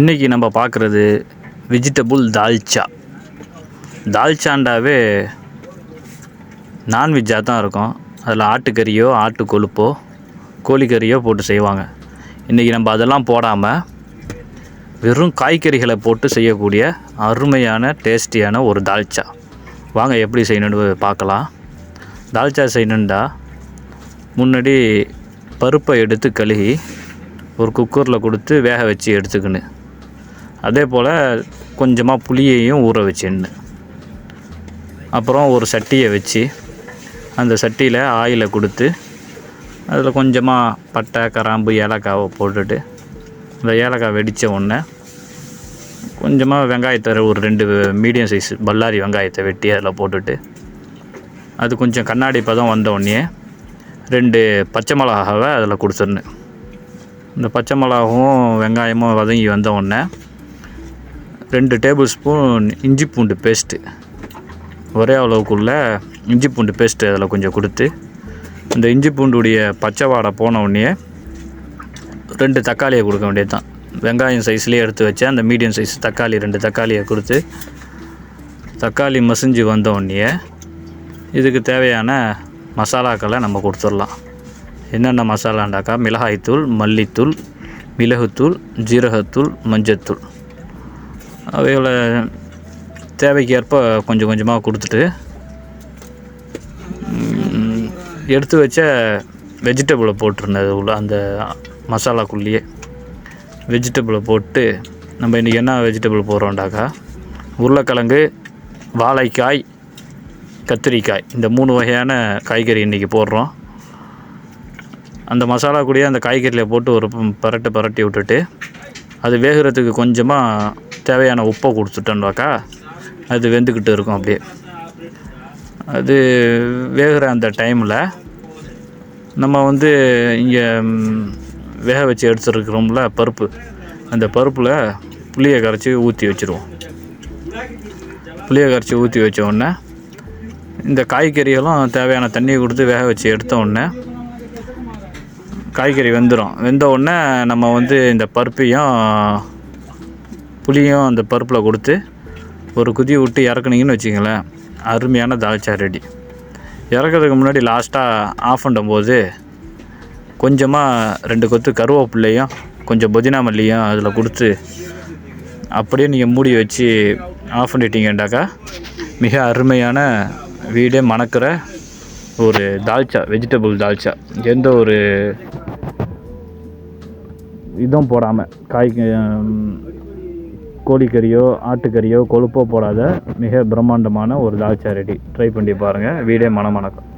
இன்றைக்கி நம்ம பார்க்குறது வெஜிடபுள் தால்ச்சா. தால்ச்சாண்டாவே நான்வெஜ்ஜாக தான் இருக்கும். அதில் ஆட்டுக்கறியோ ஆட்டு கொழுப்போ கோழிக்கறியோ போட்டு செய்வாங்க. இன்றைக்கி நம்ம அதெல்லாம் போடாமல் வெறும் காய்கறிகளை போட்டு செய்யக்கூடிய அருமையான டேஸ்டியான ஒரு தால்ச்சா. வாங்க எப்படி செய்யணுன்னு பார்க்கலாம். தால்ச்சா செய்யணுண்டா முன்னாடி பருப்பை எடுத்து கழுகி ஒரு குக்கரில் கொடுத்து வேக வச்சு எடுத்துக்கணும். அதே போல் கொஞ்சமாக புளியையும் ஊற வச்சிடணும் அப்புறம் ஒரு சட்டியை வச்சு அந்த சட்டியில் ஆயிலை கொடுத்து அதில் கொஞ்சமாக பட்டை கராம்பு ஏலக்காவை போட்டுட்டு இந்த ஏலக்காய் வெடித்த உடனே கொஞ்சமாக வெங்காயத்தை ஒரு ரெண்டு மீடியம் சைஸ் பல்லாரி வெங்காயத்தை வெட்டி அதில் போட்டுட்டு அது கொஞ்சம் கண்ணாடி பதம் வந்த உடனே ரெண்டு பச்சை மிளகாவை அதில் கொடுத்துருந்தேன் இந்த பச்சை மிளகாவும் வெங்காயமும் வதங்கி வந்த உடனே ரெண்டு டேபிள் ஸ்பூன் இஞ்சி பூண்டு பேஸ்ட்டு ஒரே அளவுக்குள்ள இஞ்சி பூண்டு பேஸ்ட்டு அதில் கொஞ்சம் கொடுத்து இந்த இஞ்சி பூண்டுடைய பச்சை வாடை போன உடனே ரெண்டு தக்காளியை கொடுக்க வேண்டியது தான் வெங்காயம் சைஸ்லேயே எடுத்து வச்சேன். அந்த மீடியம் சைஸ் தக்காளி ரெண்டு தக்காளியை கொடுத்து தக்காளி மசிஞ்சு வந்த உடனே இதுக்கு தேவையான மசாலாக்களை நம்ம கொடுத்துடலாம். என்னென்ன மசாலாண்டாக்கா? மிளகாய்த்தூள் மல்லித்தூள் மிளகுத்தூள் ஜீரகத்தூள் மஞ்சத்தூள். அவைகளை தேவைக்கேற்ப கொஞ்சம் கொஞ்சமாக கொடுத்துட்டு எடுத்து வச்ச வெஜிடபிளை போட்டிருந்தது உள்ள அந்த மசாலாக்குள்ளேயே. வெஜிடபிளை போட்டு நம்ம இன்றைக்கி என்ன வெஜிடபிள் போடுறோண்டாக்கா உருளைக்கிழங்கு வாழைக்காய் கத்திரிக்காய். இந்த மூணு வகையான காய்கறி இன்றைக்கி போடுறோம். அந்த மசாலா கூடயே அந்த காய்கறியில் போட்டு ஒரு பரட்டு பரட்டி விட்டுட்டு அது வேகிறதுக்கு கொஞ்சமாக தேவையான உப்பை கொடுத்துட்டோம்னாக்கா அது வெந்துக்கிட்டு இருக்கும் அப்படியே. அது வேகிற அந்த டைமில் நம்ம வந்து இங்கே வேக வச்சு எடுத்துருக்குறோம்ல பருப்பு. அந்த பருப்பில் புளியை கரைச்சி ஊற்றி வச்சுருவோம். புளியை கரைச்சி ஊற்றி வச்ச உடனே இந்த காய்கறிகளும் தேவையான தண்ணியை கொடுத்து வேக வச்சு எடுத்த உடனே காய்கறி வெந்துடும் வெந்த உடனே நம்ம வந்து இந்த பருப்பையும் புளியும் அந்த பருப்பில் கொடுத்து ஒரு குதி விட்டு இறக்குனீங்கன்னு வச்சிங்களேன் அருமையான தால்ச்சா ரெடி இறக்குறதுக்கு முன்னாடி லாஸ்ட்டாக ஆஃப் பண்ணும்போது கொஞ்சமாக ரெண்டு கொத்து கருவேப்பிள்ளையும் கொஞ்சம் புதினா மல்லியும் அதில் கொடுத்து அப்படியே நீங்கள் மூடி வச்சு ஆஃப் பண்ணிட்டீங்கண்டாக்கா மிக அருமையான வீடே மணக்கிற ஒரு தால்ச்சா வெஜிடபிள் தால்ச்சா எந்த ஒரு இதுவும் போடாமல் காய் கோழிக்கறியோ ஆட்டுக்கறியோ கொழுப்போ போடாத மிக பிரம்மாண்டமான ஒரு தால்ச்சா ரெடி ட்ரை பண்ணி பாருங்கள் வீடே மணமணக்கும்